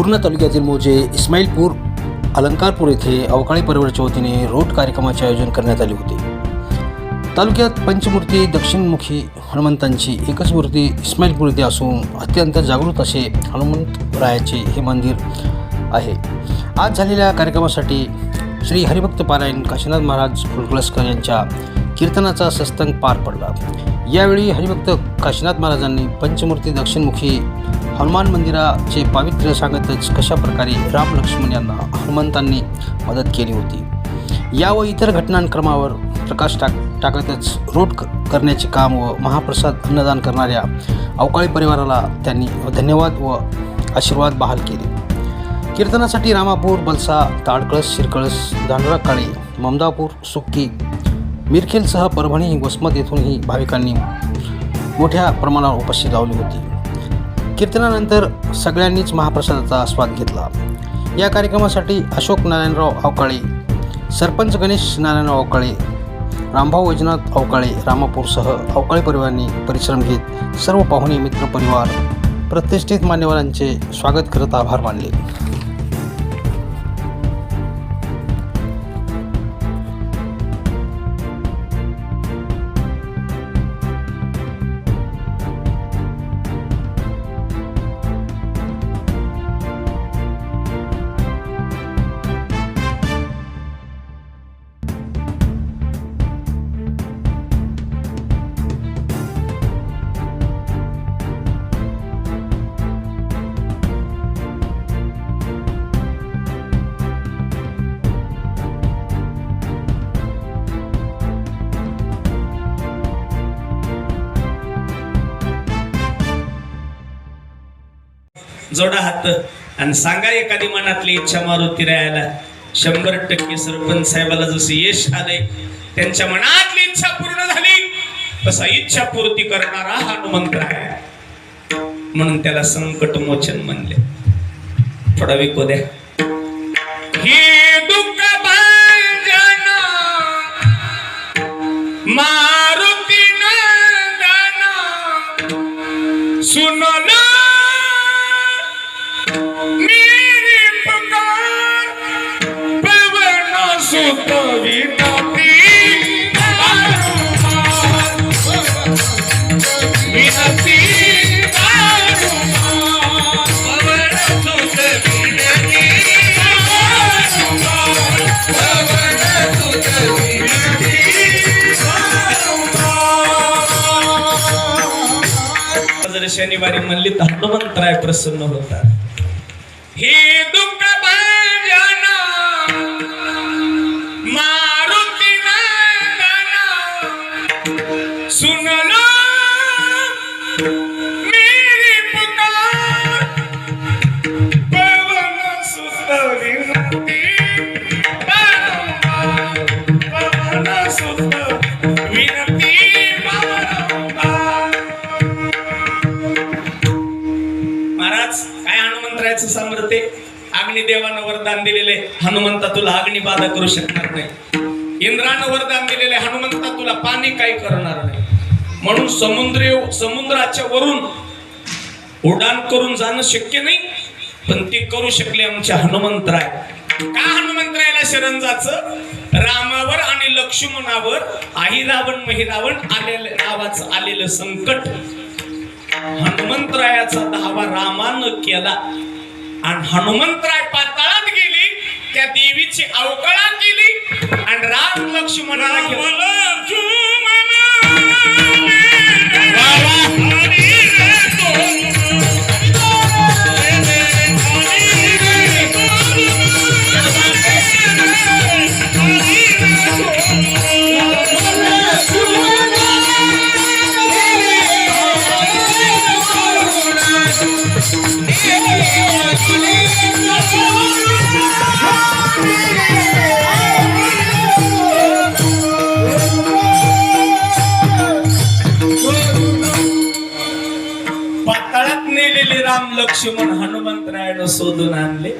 पूर्णा तालुक्यातील मोजे इस्माईलपूर अलंकारपूर येथे अवकाळी परिवाराच्या वतीने रोट कार्यक्रमाचे आयोजन करण्यात आले होते. तालुक्यात पंचमूर्ती दक्षिणमुखी हनुमंतांची एकच मूर्ती इस्माईलपूर येथे असून अत्यंत जागृत असे हनुमंतरायाचे हे मंदिर आहे. आज झालेल्या कार्यक्रमासाठी श्री हरिभक्त पारायण काशीनाथ महाराज फुलकळसकर यांच्या कीर्तनाचा सत्संग पार पडला. यावेळी हरिभक्त काशीनाथ महाराजांनी पंचमूर्ती दक्षिणमुखी हनुमान मंदिराचे पावित्र्य सांगतच कशा प्रकारे राम लक्ष्मण यांना हनुमंतांनी मदत केली होती. या व इतर घटनांक्रमावर प्रकाश टाक टाकतच रोट करण्याचे काम व महाप्रसाद अन्नदान करणाऱ्या अवकाळी परिवाराला त्यांनी धन्यवाद व आशीर्वाद बहाल केले. कीर्तनासाठी रामापूर बलसा ताडकळस शिरकळस दांडरा काळे ममदापूर सुक्की मिरखेलसह परभणी वसमत येथूनही भाविकांनी मोठ्या प्रमाणावर उपस्थित लावली होती. कीर्तनानंतर सगळ्यांनीच महाप्रसादाचा आस्वाद घेतला. या कार्यक्रमासाठी अशोक नारायणराव अवकाळे सरपंच गणेश नारायणराव अवकाळे रामभाऊ वैजनाथ अवकाळे रामापूरसह अवकाळे परिवारांनी परिश्रम घेत सर्व पाहुणे मित्र परिवार प्रतिष्ठित मान्यवरांचे स्वागत करत आभार मानले. जोडा हात. आणि सांगा एखादी मनातली इच्छा मारुती राहायला. शंभर टक्के सरपंच साहेबाला जसं यश आलंय त्यांच्या मनातली इच्छा पूर्ण झाली तसा इच्छा पूर्ती करणारा हनुमंत आहे म्हणून त्याला संकट मोचन म्हणले. थोडा विको द्या. शनिवारी म्हणली तर हनुमंतराय प्रसन्न होतात हे अग्निदेवानं वरदान दिलेले हनुमंता तुला अग्निबाधा करू शकणार नाही. इंद्रानं वरदान दिलेले हनुमंता तुला पाणी काही करणार नाही. म्हणून समुद्री समुद्राच्या वरून उडान करून जाणं शक्य नाही पण ते करू शकले आमच्या हनुमंतराय का हनुमंतरायला शरण जायचं रामावर आणि लक्ष्मणावर आई रावण महिरावण आलेलं रावाचं आलेलं संकट. हनुमंतरायाचा धावा रामानं केला. आणि हनुमंतराय पाताळात गेली त्या देवीची अवकळा केली आणि राम लक्ष्मणाला घेऊन राम लक्ष्मण हनुमंतरायानं शोधून आणले.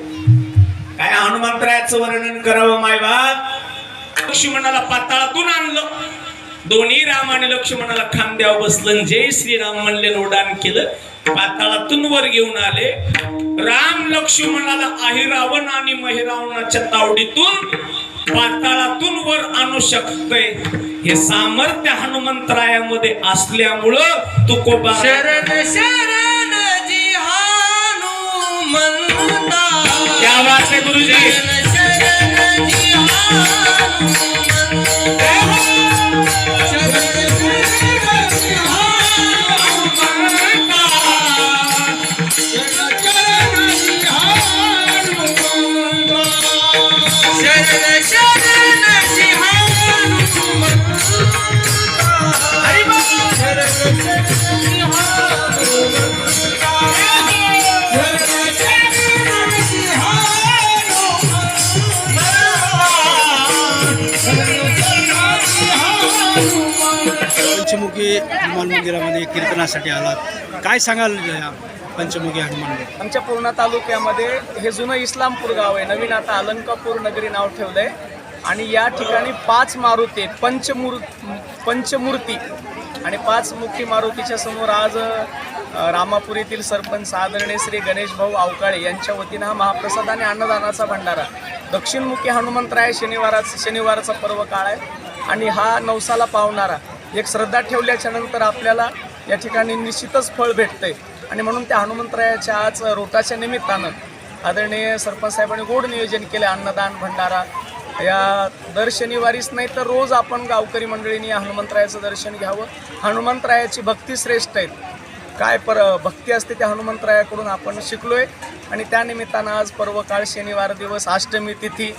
काय हनुमंतरायाचं वर्णन करावं मायबाप लक्ष्मणाला पाताळातून आणलं. दोन्ही राम आणि लक्ष्मणाला खांद्यावर बसलं जय श्रीराम म्हणले उडान केलं. पाताळातून वर घेऊन आले. राम लक्ष्मणाला अहिरावण आणि महिरावणाच्या तावडीतून पाताळातून वर आणू शकतय. हे सामर्थ्य हनुमंतरायामध्ये असल्यामुळं तुकोबा शरण शरण! क्या बात शरण शरण जी पंचमुखी हनुमान मंदिरामध्ये कीर्तनासाठी आलात. काय सांगाल पंचमुखी हनुमान मंदिर? आमच्या पूर्णा तालुक्यामध्ये हे जुनं इस्लामपूर गाव आहे. नवीन आता अलंकापूर नगरी नाव ठेवलंय. आणि या ठिकाणी पाच मारुती आहेत. पंचमूर पंचमूर्ती आणि पाच मुखी मारुतीच्या समोर आज रामापुरीतील रामापूर येथील सरपंच आदरणीय श्री गणेश भाऊ अवकाळे यांच्या वतीनं हा महाप्रसाद आणि अन्नदानाचा भंडारा. दक्षिणमुखी हनुमंतराय शनिवाराचा शनिवारचा पर्व काळ आहे. आणि हा नवसाला पावणारा एक श्रद्धा ठेवल्याच्या नंतर आपल्याला या ठिकाणी निश्चितच फळ भेटते आणि म्हणून त्या हनुमंतरायाच्या आज रोटाच्या निमित्तानं आदरणीय सरपंच साहेबांनी गोड नियोजन केले अन्नदान भंडारा. या दर शनिवारीच नाही तर रोज आपण गावकरी मंडळींनी या हनुमंतरायाचं दर्शन घ्यावं. हनुमंतरायाची भक्ती श्रेष्ठ आहेत. काय पर भक्ती असते त्या हनुमंतरायाकडून आपण शिकलोय. आणि त्या निमित्तानं आज पर्वकाळ शनिवार दिवस अष्टमी तिथी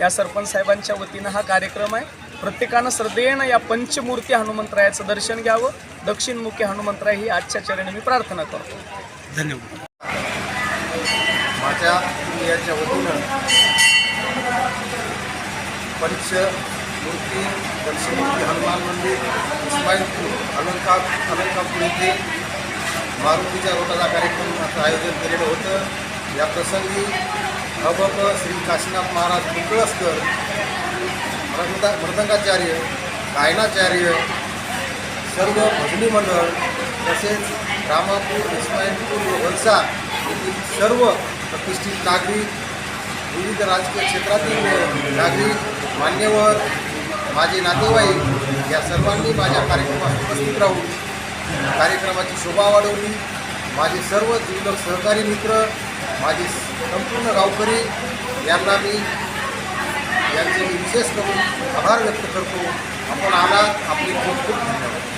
या सरपंच साहेबांच्या वतीनं हा कार्यक्रम आहे. प्रत्येकानं श्रद्धेनं या पंचमूर्ती हनुमंतरायाचं दर्शन घ्यावं. दक्षिणमुखी हनुमंतराय ही आजच्या चरणी मी प्रार्थना करतो. धन्यवाद. माझ्या कुटुंबियाच्या वतीनं पंचमूर्ती दक्षिणमूर्ती हनुमान मंदिर इस्माईलपूर अलंका अलंकापूर येथे मारुतीच्या रोटाचा कार्यक्रमाचं आयोजन केलेलं होतं. या प्रसंगी अबक श्री काशीनाथ महाराज कुंकळस्कर मृदा मृदंगाचार्य गायनाचार्य सर्व भजनी मंडळ तसेच रामापूर इस्माईलपूर व वलसा येथील सर्व प्रतिष्ठित नागरिक विविध राजकीय क्षेत्रातील नागरिक मान्यवर माझे नातेवाईक या सर्वांनी माझ्या कार्यक्रमात उपस्थित राहून कार्यक्रमाची शोभा वाढवली. माझे सर्व जिल्हक सहकारी मित्र माझे संपूर्ण गावकरी यांना मी यांचे मी विशेष करून आभार व्यक्त करतो. आपण आलात आपली खूप खूप धन्यवाद.